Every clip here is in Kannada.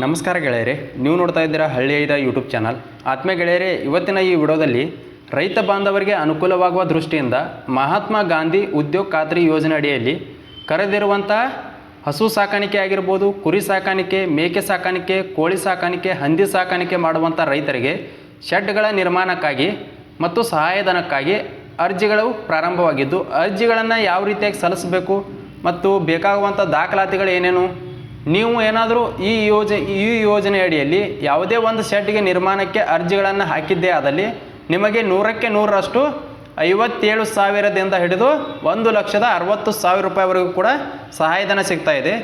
ನಮಸ್ಕಾರ ಗೆಳೆಯರೆ, ನೀವು ನೋಡ್ತಾ ಇದ್ದೀರಾ ಹಳ್ಳಿ ಐದ ಯೂಟ್ಯೂಬ್ ಚಾನಲ್ ಆತ್ಮೀಯ ಗೆಳೆಯರೆ, ಇವತ್ತಿನ ಈ ವಿಡಿಯೋದಲ್ಲಿ ರೈತ ಬಾಂಧವರಿಗೆ ಅನುಕೂಲವಾಗುವ ದೃಷ್ಟಿಯಿಂದ ಮಹಾತ್ಮ ಗಾಂಧಿ ಉದ್ಯೋಗ ಖಾತ್ರಿ ಯೋಜನೆ ಅಡಿಯಲ್ಲಿ ಕರೆದಿರುವಂಥ ಹಸು ಸಾಕಾಣಿಕೆ ಆಗಿರ್ಬೋದು, ಕುರಿ ಸಾಕಾಣಿಕೆ, ಮೇಕೆ ಸಾಕಾಣಿಕೆ, ಕೋಳಿ ಸಾಕಾಣಿಕೆ, ಹಂದಿ ಸಾಕಾಣಿಕೆ ಮಾಡುವಂಥ ರೈತರಿಗೆ ಶೆಡ್ಗಳ ನಿರ್ಮಾಣಕ್ಕಾಗಿ ಮತ್ತು ಸಹಾಯಧನಕ್ಕಾಗಿ ಅರ್ಜಿಗಳು ಪ್ರಾರಂಭವಾಗಿದ್ದು, ಅರ್ಜಿಗಳನ್ನು ಯಾವ ರೀತಿಯಾಗಿ ಸಲ್ಲಿಸಬೇಕು ಮತ್ತು ಬೇಕಾಗುವಂಥ ದಾಖಲಾತಿಗಳು ಏನೇನು? ನೀವು ಏನಾದರೂ ಈ ಯೋಜನೆ ಈ ಯೋಜನೆ ಅಡಿಯಲ್ಲಿ ಯಾವುದೇ ಒಂದು ಶೆಡ್ಗೆ ನಿರ್ಮಾಣಕ್ಕೆ ಅರ್ಜಿಗಳನ್ನು ಹಾಕಿದ್ದೇ ಆದಲ್ಲಿ ನಿಮಗೆ ನೂರಕ್ಕೆ ನೂರರಷ್ಟು ಐವತ್ತೇಳು ಸಾವಿರದಿಂದ ಹಿಡಿದು ಒಂದು ಲಕ್ಷದ ಅರವತ್ತು ಸಾವಿರ ರೂಪಾಯಿವರೆಗೂ ಕೂಡ ಸಹಾಯಧನ ಸಿಗ್ತಾ ಇದೆ.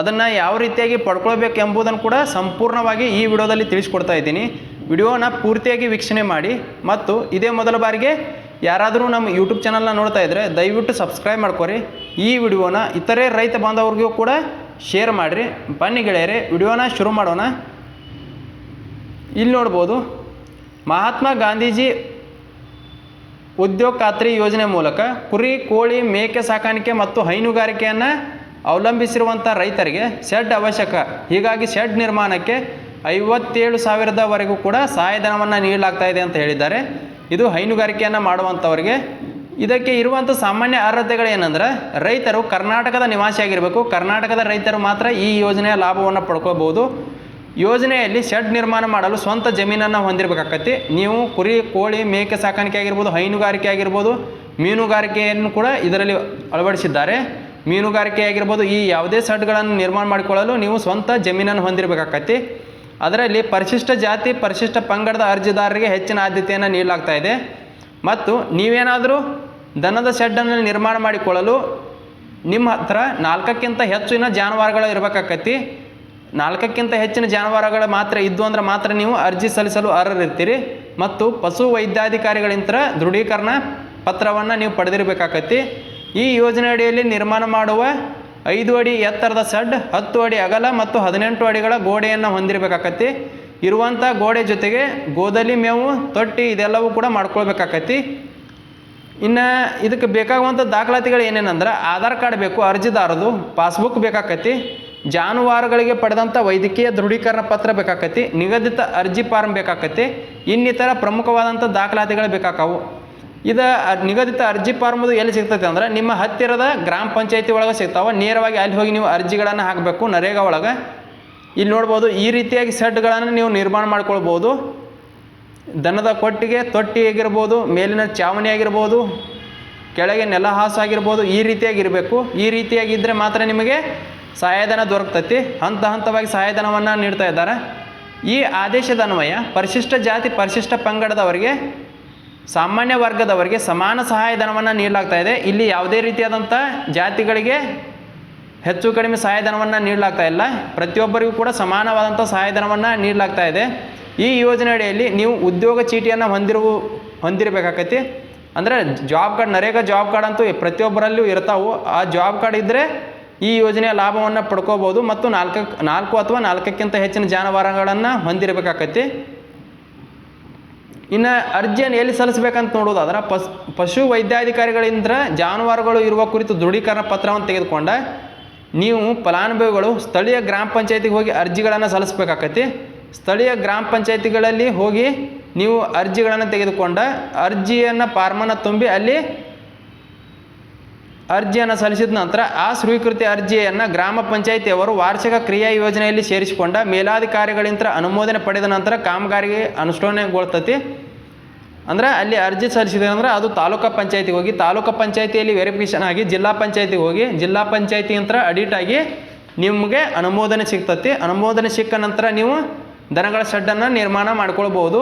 ಅದನ್ನು ಯಾವ ರೀತಿಯಾಗಿ ಪಡ್ಕೊಳ್ಬೇಕು ಎಂಬುದನ್ನು ಕೂಡ ಸಂಪೂರ್ಣವಾಗಿ ಈ ವಿಡಿಯೋದಲ್ಲಿ ತಿಳಿಸ್ಕೊಡ್ತಾ ಇದ್ದೀನಿ. ವಿಡಿಯೋನ ಪೂರ್ತಿಯಾಗಿ ವೀಕ್ಷಣೆ ಮಾಡಿ ಮತ್ತು ಇದೇ ಮೊದಲ ಬಾರಿಗೆ ಯಾರಾದರೂ ನಮ್ಮ ಯೂಟ್ಯೂಬ್ ಚಾನಲ್ನ ನೋಡ್ತಾ ಇದ್ದರೆ ದಯವಿಟ್ಟು ಸಬ್ಸ್ಕ್ರೈಬ್ ಮಾಡ್ಕೊರಿ. ಈ ವಿಡಿಯೋನ ಇತರೆ ರೈತ ಬಾಂಧವರಿಗೂ ಕೂಡ ಶೇರ್ ಮಾಡಿರಿ. ಬನ್ನಿ ಗೆಳೆಯರೆ, ವಿಡಿಯೋನ ಶುರು ಮಾಡೋಣ. ಇಲ್ಲಿ ನೋಡ್ಬೋದು, ಮಹಾತ್ಮ ಗಾಂಧೀಜಿ ಉದ್ಯೋಗ ಖಾತ್ರಿ ಯೋಜನೆ ಮೂಲಕ ಕುರಿ, ಕೋಳಿ, ಮೇಕೆ ಸಾಕಾಣಿಕೆ ಮತ್ತು ಹೈನುಗಾರಿಕೆಯನ್ನು ಅವಲಂಬಿಸಿರುವಂಥ ರೈತರಿಗೆ ಶೆಡ್ ಅವಶ್ಯಕ. ಹೀಗಾಗಿ ಶೆಡ್ ನಿರ್ಮಾಣಕ್ಕೆ ಐವತ್ತೇಳು ಸಾವಿರದವರೆಗೂ ಕೂಡ ಸಹಾಯಧನವನ್ನು ನೀಡಲಾಗ್ತಾ ಇದೆ ಅಂತ ಹೇಳಿದ್ದಾರೆ. ಇದು ಹೈನುಗಾರಿಕೆಯನ್ನು ಮಾಡುವಂಥವರಿಗೆ ಇದಕ್ಕೆ ಇರುವಂಥ ಸಾಮಾನ್ಯ ಅರ್ಹತೆಗಳು ಏನಂದ್ರೆ ರೈತರು ಕರ್ನಾಟಕದ ನಿವಾಸಿಯಾಗಿರಬೇಕು. ಕರ್ನಾಟಕದ ರೈತರು ಮಾತ್ರ ಈ ಯೋಜನೆಯ ಲಾಭವನ್ನು ಪಡ್ಕೋಬಹುದು. ಯೋಜನೆಯಲ್ಲಿ ಶೆಡ್ ನಿರ್ಮಾಣ ಮಾಡಲು ಸ್ವಂತ ಜಮೀನನ್ನು ಹೊಂದಿರಬೇಕಾಗತ್ತೆ ನೀವು ಕುರಿ, ಕೋಳಿ, ಮೇಕೆ ಸಾಕಾಣಿಕೆ ಆಗಿರ್ಬೋದು, ಹೈನುಗಾರಿಕೆ ಆಗಿರ್ಬೋದು, ಮೀನುಗಾರಿಕೆಯನ್ನು ಕೂಡ ಇದರಲ್ಲಿ ಅಳವಡಿಸಿದ್ದಾರೆ. ಮೀನುಗಾರಿಕೆ ಆಗಿರ್ಬೋದು, ಈ ಯಾವುದೇ ಶೆಡ್ಗಳನ್ನು ನಿರ್ಮಾಣ ಮಾಡಿಕೊಳ್ಳಲು ನೀವು ಸ್ವಂತ ಜಮೀನನ್ನು ಹೊಂದಿರಬೇಕಾಕತಿ ಅದರಲ್ಲಿ ಪರಿಶಿಷ್ಟ ಜಾತಿ, ಪರಿಶಿಷ್ಟ ಪಂಗಡದ ಅರ್ಜಿದಾರರಿಗೆ ಹೆಚ್ಚಿನ ಆದ್ಯತೆಯನ್ನು ನೀಡಲಾಗ್ತಾ ಇದೆ. ಮತ್ತು ನೀವೇನಾದರೂ ದನದ ಶೆಡ್ಡನ್ನು ನಿರ್ಮಾಣ ಮಾಡಿಕೊಳ್ಳಲು ನಿಮ್ಮ ಹತ್ರ ನಾಲ್ಕಕ್ಕಿಂತ ಹೆಚ್ಚಿನ ಜಾನುವಾರುಗಳು ಇರಬೇಕಾಕತಿ ನಾಲ್ಕಕ್ಕಿಂತ ಹೆಚ್ಚಿನ ಜಾನುವಾರುಗಳು ಮಾತ್ರ ಇದ್ದು ಅಂದ್ರೆ ಮಾತ್ರ ನೀವು ಅರ್ಜಿ ಸಲ್ಲಿಸಲು ಅರ್ಹರಿರ್ತೀರಿ. ಮತ್ತು ಪಶು ವೈದ್ಯಾಧಿಕಾರಿಗಳಿಂದ ದೃಢೀಕರಣ ಪತ್ರವನ್ನು ನೀವು ಪಡೆದಿರಬೇಕಾಕತಿ ಈ ಯೋಜನೆ ಅಡಿಯಲ್ಲಿ ನಿರ್ಮಾಣ ಮಾಡುವ ಐದು ಅಡಿ ಎತ್ತರದ ಸಡ್ ಹತ್ತು ಅಡಿ ಅಗಲ ಮತ್ತು ಹದಿನೆಂಟು ಅಡಿಗಳ ಗೋಡೆಯನ್ನು ಹೊಂದಿರಬೇಕಾಕತಿ ಇರುವಂಥ ಗೋಡೆ ಜೊತೆಗೆ ಗೋದಲಿ ಮೇವು, ತೊಟ್ಟಿ ಇದೆಲ್ಲವೂ ಕೂಡ ಮಾಡ್ಕೊಳ್ಬೇಕಾಕತಿ ಇನ್ನು ಇದಕ್ಕೆ ಬೇಕಾಗುವಂಥ ದಾಖಲಾತಿಗಳು ಏನೇನಂದ್ರೆ ಆಧಾರ್ ಕಾರ್ಡ್ ಬೇಕು, ಅರ್ಜಿದಾರದು, ಪಾಸ್ಬುಕ್ ಬೇಕಾಕತಿ, ಜಾನುವಾರುಗಳಿಗೆ ಪಡೆದಂಥ ವೈದ್ಯಕೀಯ ದೃಢೀಕರಣ ಪತ್ರ ಬೇಕಾಕತಿ, ನಿಗದಿತ ಅರ್ಜಿ ಫಾರ್ಮ್ ಬೇಕಾಕತಿ, ಇನ್ನಿತರ ಪ್ರಮುಖವಾದಂಥ ದಾಖಲಾತಿಗಳು ಬೇಕಾಕವು. ಇದು ನಿಗದಿತ ಅರ್ಜಿ ಫಾರ್ಮದು ಎಲ್ಲಿ ಸಿಗ್ತೈತೆ ಅಂದ್ರೆ ನಿಮ್ಮ ಹತ್ತಿರದ ಗ್ರಾಮ ಪಂಚಾಯತಿ ಒಳಗೆ ಸಿಗ್ತಾವೆ. ನೇರವಾಗಿ ಅಲ್ಲಿ ಹೋಗಿ ನೀವು ಅರ್ಜಿಗಳನ್ನು ಹಾಕಬೇಕು, ನರೇಗಾ ಒಳಗೆ. ಇಲ್ಲಿ ನೋಡ್ಬೋದು ಈ ರೀತಿಯಾಗಿ ಸೆಡ್ಗಳನ್ನು ನೀವು ನಿರ್ಮಾಣ ಮಾಡ್ಕೊಳ್ಬೋದು. ದನದ ಕೊಟ್ಟಿಗೆ ತೊಟ್ಟಿ ಆಗಿರ್ಬೋದು, ಮೇಲಿನ ಚಾವಣಿ ಆಗಿರ್ಬೋದು, ಕೆಳಗೆ ನೆಲ ಹಾಸು ಆಗಿರ್ಬೋದು, ಈ ರೀತಿಯಾಗಿರಬೇಕು ಈ ರೀತಿಯಾಗಿದ್ದರೆ ಮಾತ್ರ ನಿಮಗೆ ಸಹಾಯಧನ ದೊರಕ್ತತಿ. ಹಂತ ಹಂತವಾಗಿ ಸಹಾಯಧನವನ್ನು ನೀಡ್ತಾ ಇದ್ದಾರೆ. ಈ ಆದೇಶದ ಅನ್ವಯ ಪರಿಶಿಷ್ಟ ಜಾತಿ, ಪರಿಶಿಷ್ಟ ಪಂಗಡದವರಿಗೆ, ಸಾಮಾನ್ಯ ವರ್ಗದವರಿಗೆ ಸಮಾನ ಸಹಾಯಧನವನ್ನು ನೀಡಲಾಗ್ತಾ ಇದೆ. ಇಲ್ಲಿ ಯಾವುದೇ ರೀತಿಯಾದಂಥ ಜಾತಿಗಳಿಗೆ ಹೆಚ್ಚು ಕಡಿಮೆ ಸಹಾಯಧನವನ್ನು ನೀಡಲಾಗ್ತಾ ಇಲ್ಲ. ಪ್ರತಿಯೊಬ್ಬರಿಗೂ ಕೂಡ ಸಮಾನವಾದಂಥ ಸಹಾಯಧನವನ್ನು ನೀಡಲಾಗ್ತಾ ಇದೆ. ಈ ಯೋಜನೆ ಅಡಿಯಲ್ಲಿ ನೀವು ಉದ್ಯೋಗ ಚೀಟಿಯನ್ನು ಹೊಂದಿರುವ ಹೊಂದಿರಬೇಕಾಕತಿ ಅಂದರೆ job card NREGA job card ಅಂತೂ ಪ್ರತಿಯೊಬ್ಬರಲ್ಲೂ ಇರ್ತಾವೆ. ಆ ಜಾಬ್ ಕಾರ್ಡ್ ಇದ್ದರೆ ಈ ಯೋಜನೆಯ ಲಾಭವನ್ನು ಪಡ್ಕೋಬೋದು ಮತ್ತು ನಾಲ್ಕು ನಾಲ್ಕು ಅಥವಾ ನಾಲ್ಕಕ್ಕಿಂತ ಹೆಚ್ಚಿನ ಜಾನುವಾರುಗಳನ್ನು ಹೊಂದಿರಬೇಕಾಕತಿ ಇನ್ನು ಅರ್ಜಿಯನ್ನು ಎಲ್ಲಿ ಸಲ್ಲಿಸಬೇಕಂತ ನೋಡೋದಾದ್ರೆ, ಪಸ್, ಪಶು ವೈದ್ಯಾಧಿಕಾರಿಗಳಿಂದ ಜಾನುವಾರುಗಳು ಇರುವ ಕುರಿತು ದೃಢೀಕರಣ ಪತ್ರವನ್ನು ತೆಗೆದುಕೊಂಡ, ನೀವು ಫಲಾನುಭವಿಗಳು ಸ್ಥಳೀಯ ಗ್ರಾಮ ಪಂಚಾಯತಿಗೆ ಹೋಗಿ ಅರ್ಜಿಗಳನ್ನು ಸಲ್ಲಿಸಬೇಕಾಕತಿ ಸ್ಥಳೀಯ ಗ್ರಾಮ ಪಂಚಾಯತಿಗಳಲ್ಲಿ ಹೋಗಿ ನೀವು ಅರ್ಜಿಗಳನ್ನು ತೆಗೆದುಕೊಂಡ ಅರ್ಜಿಯನ್ನು ಫಾರ್ಮನ್ನು ತುಂಬಿ ಅಲ್ಲಿ ಅರ್ಜಿಯನ್ನು ಸಲ್ಲಿಸಿದ ನಂತರ ಆ ಸ್ವೀಕೃತಿ ಅರ್ಜಿಯನ್ನು ಗ್ರಾಮ ಪಂಚಾಯಿತಿಯವರು ವಾರ್ಷಿಕ ಕ್ರಿಯಾ ಯೋಜನೆಯಲ್ಲಿ ಸೇರಿಸಿಕೊಂಡ ಮೇಲಾಧಿಕಾರಿಗಳಿಂದ ಅನುಮೋದನೆ ಪಡೆದ ನಂತರ ಕಾಮಗಾರಿಗೆ ಅನುಷ್ಠಾನಗೊಳ್ತತಿ. ಅಂದರೆ ಅಲ್ಲಿ ಅರ್ಜಿ ಸಲ್ಲಿಸಿದೆ ಅಂದರೆ ಅದು ತಾಲೂಕು ಪಂಚಾಯತಿಗೆ ಹೋಗಿ, ತಾಲೂಕು ಪಂಚಾಯತಿಯಲ್ಲಿ ವೆರಿಫಿಕೇಷನ್ ಆಗಿ ಜಿಲ್ಲಾ ಪಂಚಾಯತಿಗೆ ಹೋಗಿ, ಜಿಲ್ಲಾ ಪಂಚಾಯತಿ ಅಡಿಟ್ ಆಗಿ ನಿಮಗೆ ಅನುಮೋದನೆ ಸಿಗ್ತತಿ. ಅನುಮೋದನೆ ಸಿಕ್ಕ ನಂತರ ನೀವು ದನಗಳ ಶೆಡ್ಡನ್ನು ನಿರ್ಮಾಣ ಮಾಡ್ಕೊಳ್ಬೋದು.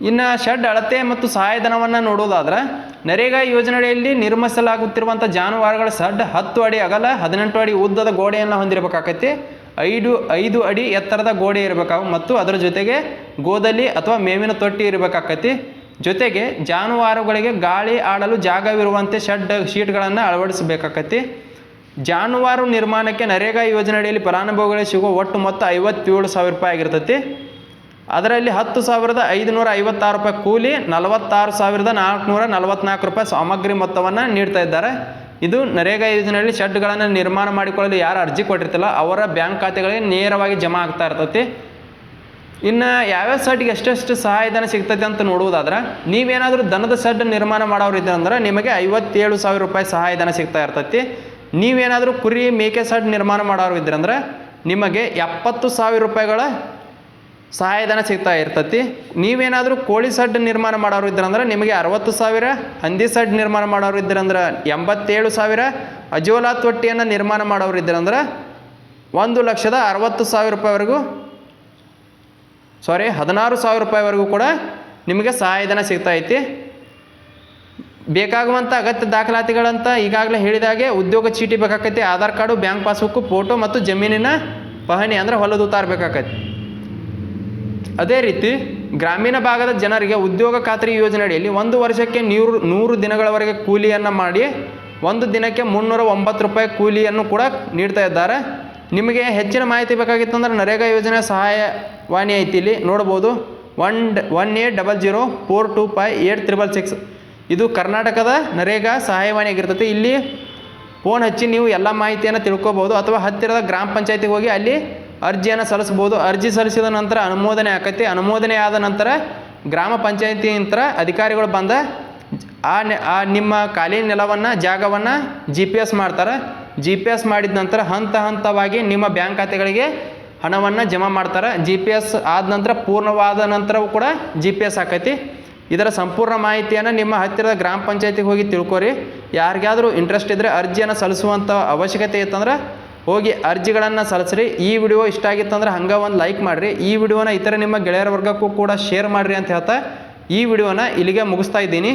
ಇನ್ನು ಶೆಡ್ ಅಳತೆ ಮತ್ತು ಸಹಾಯಧನವನ್ನು ನೋಡೋದಾದ್ರೆ, ನರೇಗಾ ಯೋಜನೆಯಲ್ಲಿ ನಿರ್ಮಿಸಲಾಗುತ್ತಿರುವಂಥ ಜಾನುವಾರುಗಳ ಶೆಡ್ ಹತ್ತು ಅಡಿ ಅಗಲ, ಹದಿನೆಂಟು ಅಡಿ ಉದ್ದದ ಗೋಡೆಯನ್ನು ಹೊಂದಿರಬೇಕಾಗತ್ತೆ ಐದು ಐದು ಅಡಿ ಎತ್ತರದ ಗೋಡೆ ಇರಬೇಕಾಗ ಮತ್ತು ಅದರ ಜೊತೆಗೆ ಗೋದಲಿ ಅಥವಾ ಮೇವಿನ ತೊಟ್ಟಿ ಇರಬೇಕಾಕತಿ. ಜೊತೆಗೆ ಜಾನುವಾರುಗಳಿಗೆ ಗಾಳಿ ಆಡಲು ಜಾಗವಿರುವಂತೆ ಶೆಡ್ ಶೀಟ್ಗಳನ್ನು ಅಳವಡಿಸಬೇಕಾಕತಿ. ಜಾನುವಾರು ನಿರ್ಮಾಣಕ್ಕೆ ನರೇಗಾ ಯೋಜನೆಯಲ್ಲಿ ಫಲಾನುಭವಿಗಳಿಗೆ ಸಿಗುವ ಒಟ್ಟು ಮೊತ್ತ ಐವತ್ತೇಳು ಸಾವಿರ ರೂಪಾಯಿ ಆಗಿರ್ತೈತಿ. ಅದರಲ್ಲಿ ಹತ್ತು ಸಾವಿರದ ಐದುನೂರ ಐವತ್ತಾರು ರೂಪಾಯಿ ಕೂಲಿ, ನಲವತ್ತಾರು ಸಾವಿರದ ನಾಲ್ಕುನೂರ ನಲವತ್ತ್ನಾಲ್ಕು ರೂಪಾಯಿ ಸಾಮಗ್ರಿ ಮೊತ್ತವನ್ನು ನೀಡ್ತಾ ಇದ್ದಾರೆ. ಇದು ನರೇಗಾ ಯೋಜನೆಯಲ್ಲಿ ಶೆಡ್ಗಳನ್ನು ನಿರ್ಮಾಣ ಮಾಡಿಕೊಳ್ಳಲು ಯಾರು ಅರ್ಜಿ ಕೊಟ್ಟಿರ್ತಿಲ್ಲ, ಅವರ ಬ್ಯಾಂಕ್ ಖಾತೆಗಳಿಗೆ ನೇರವಾಗಿ ಜಮಾ ಆಗ್ತಾ ಇರ್ತೈತಿ. ಇನ್ನು ಯಾವ್ಯಾವ ಸೆಡ್ಗೆ ಎಷ್ಟೆಷ್ಟು ಸಹಾಯಧನ ಸಿಗ್ತೈತೆ ಅಂತ ನೋಡುವುದಾದ್ರೆ, ನೀವೇನಾದರೂ ದನದ ಸೆಡ್ ನಿರ್ಮಾಣ ಮಾಡೋರು ಇದ್ದಂದ್ರೆ ನಿಮಗೆ ಐವತ್ತೇಳು ಸಾವಿರ ರೂಪಾಯಿ ಸಹಾಯಧನ ಸಿಗ್ತಾ ಇರ್ತೈತಿ. ನೀವೇನಾದರೂ ಕುರಿ ಮೇಕೆ ಸಡ್ ನಿರ್ಮಾಣ ಮಾಡೋರು ಇದ್ರಂದ್ರೆ ನಿಮಗೆ ಎಪ್ಪತ್ತು ಸಾವಿರ ರೂಪಾಯಿಗಳ ಸಹಾಯಧನ ಸಿಗ್ತಾ ಇರ್ತತಿ. ನೀವೇನಾದರೂ ಕೋಳಿ ಸಡ್ ನಿರ್ಮಾಣ ಮಾಡೋರು ಇದ್ರಂದ್ರೆ ನಿಮಗೆ ಅರವತ್ತು ಸಾವಿರ, ಹಂದಿ ಸೆಡ್ ನಿರ್ಮಾಣ ಮಾಡೋರು ಇದ್ರಂದ್ರೆ ಎಂಬತ್ತೇಳು ಸಾವಿರ, ಅಜೋಲಾ ತೊಟ್ಟಿಯನ್ನು ನಿರ್ಮಾಣ ಮಾಡೋರು ಇದ್ರಂದ್ರೆ ಒಂದು ಲಕ್ಷದ ಅರವತ್ತು ಸಾವಿರ ರೂಪಾಯಿವರೆಗೂ ಸಾರಿ ಹದಿನಾರು ಸಾವಿರ ರೂಪಾಯಿವರೆಗೂ ಕೂಡ ನಿಮಗೆ ಸಹಾಯಧನ ಸಿಗ್ತಾ ಐತಿ. ಬೇಕಾಗುವಂಥ ಅಗತ್ಯ ದಾಖಲಾತಿಗಳಂತ ಈಗಾಗಲೇ ಹೇಳಿದಾಗೆ ಉದ್ಯೋಗ ಚೀಟಿ ಬೇಕಾಕೈತಿ, Aadhaar card, bank passbook photo ಮತ್ತು ಜಮೀನಿನ ಪಹಣಿ ಅಂದರೆ ಹೊಲದ ಉತ್ತಾರ ಅದೇ ರೀತಿ ಗ್ರಾಮೀಣ ಭಾಗದ ಜನರಿಗೆ ಉದ್ಯೋಗ ಖಾತ್ರಿ ಯೋಜನೆ ಅಡಿಯಲ್ಲಿ ಒಂದು ವರ್ಷಕ್ಕೆ ನೂರು ನೂರು ದಿನಗಳವರೆಗೆ ಕೂಲಿಯನ್ನು ಮಾಡಿ ಒಂದು ದಿನಕ್ಕೆ ಮುನ್ನೂರ ಒಂಬತ್ತು ರೂಪಾಯಿ ಕೂಲಿಯನ್ನು ಕೂಡ ನೀಡ್ತಾ ಇದ್ದಾರೆ. ನಿಮಗೆ ಹೆಚ್ಚಿನ ಮಾಹಿತಿ ಬೇಕಾಗಿತ್ತು ಬೇಕಾಗಿತ್ತಂದ್ರೆ ನರೇಗಾ ಯೋಜನೆ ಸಹಾಯವಾಣಿ ಐತಿ ಇಲ್ಲಿ ನೋಡ್ಬೋದು. One one eight double zero four two five eight triple six ಇದು ಕರ್ನಾಟಕದ ನರೇಗಾ ಸಹಾಯವಾಣಿ ಆಗಿರ್ತೈತಿ. ಇಲ್ಲಿ ಫೋನ್ ಹಚ್ಚಿ ನೀವು ಎಲ್ಲ ಮಾಹಿತಿಯನ್ನು ತಿಳ್ಕೊಬೋದು ಅಥವಾ ಹತ್ತಿರದ ಗ್ರಾಮ ಪಂಚಾಯತಿಗೆ ಹೋಗಿ ಅಲ್ಲಿ ಅರ್ಜಿಯನ್ನು ಸಲ್ಲಿಸ್ಬೋದು ಅರ್ಜಿ ಸಲ್ಲಿಸಿದ ನಂತರ ಅನುಮೋದನೆ ಆಕತಿ. ಅನುಮೋದನೆ ಆದ ನಂತರ ಗ್ರಾಮ ಪಂಚಾಯತಿ ನಂತರ ಅಧಿಕಾರಿಗಳು ಬಂದ ಆ ಆ ನಿಮ್ಮ ಖಾಲಿ ನೆಲವನ್ನು, ಜಾಗವನ್ನು ಜಿ ಪಿ ಎಸ್ ಮಾಡ್ತಾರೆ. ಜಿ ಪಿ ಎಸ್ ಮಾಡಿದ ನಂತರ ಹಂತ ಹಂತವಾಗಿ ನಿಮ್ಮ ಬ್ಯಾಂಕ್ ಖಾತೆಗಳಿಗೆ ಹಣವನ್ನು ಜಮಾ ಮಾಡ್ತಾರೆ. ಜಿ ಪಿ ಎಸ್ ಆದ ನಂತರ ಪೂರ್ಣವಾದ ನಂತರವೂ ಕೂಡ ಜಿ ಪಿ ಎಸ್ ಆಕೈತಿ. ಇದರ ಸಂಪೂರ್ಣ ಮಾಹಿತಿಯನ್ನು ನಿಮ್ಮ ಹತ್ತಿರದ ಗ್ರಾಮ ಪಂಚಾಯತಿಗೆ ಹೋಗಿ ತಿಳ್ಕೊರಿ. ಯಾರಿಗಾದರೂ ಇಂಟ್ರೆಸ್ಟ್ ಇದ್ದರೆ ಅರ್ಜಿಯನ್ನು ಸಲ್ಲಿಸುವಂಥ ಅವಶ್ಯಕತೆ ಇತ್ತಂದ್ರೆ ಹೋಗಿ ಅರ್ಜಿಗಳನ್ನು ಸಲ್ಲಿಸ್ರಿ. ಈ ವಿಡಿಯೋ ಇಷ್ಟ ಆಗಿತ್ತಂದ್ರೆ ಹಂಗೆ ಒಂದು ಲೈಕ್ ಮಾಡಿರಿ. ಈ ವಿಡಿಯೋನ ಇತರ ನಿಮ್ಮ ಗೆಳೆಯರ ವರ್ಗಕ್ಕೂ ಕೂಡ ಶೇರ್ ಮಾಡಿರಿ ಅಂತ ಹೇಳ್ತಾ ಈ ವಿಡಿಯೋನ ಇಲ್ಲಿಗೆ ಮುಗಿಸ್ತಾ ಇದ್ದೀನಿ.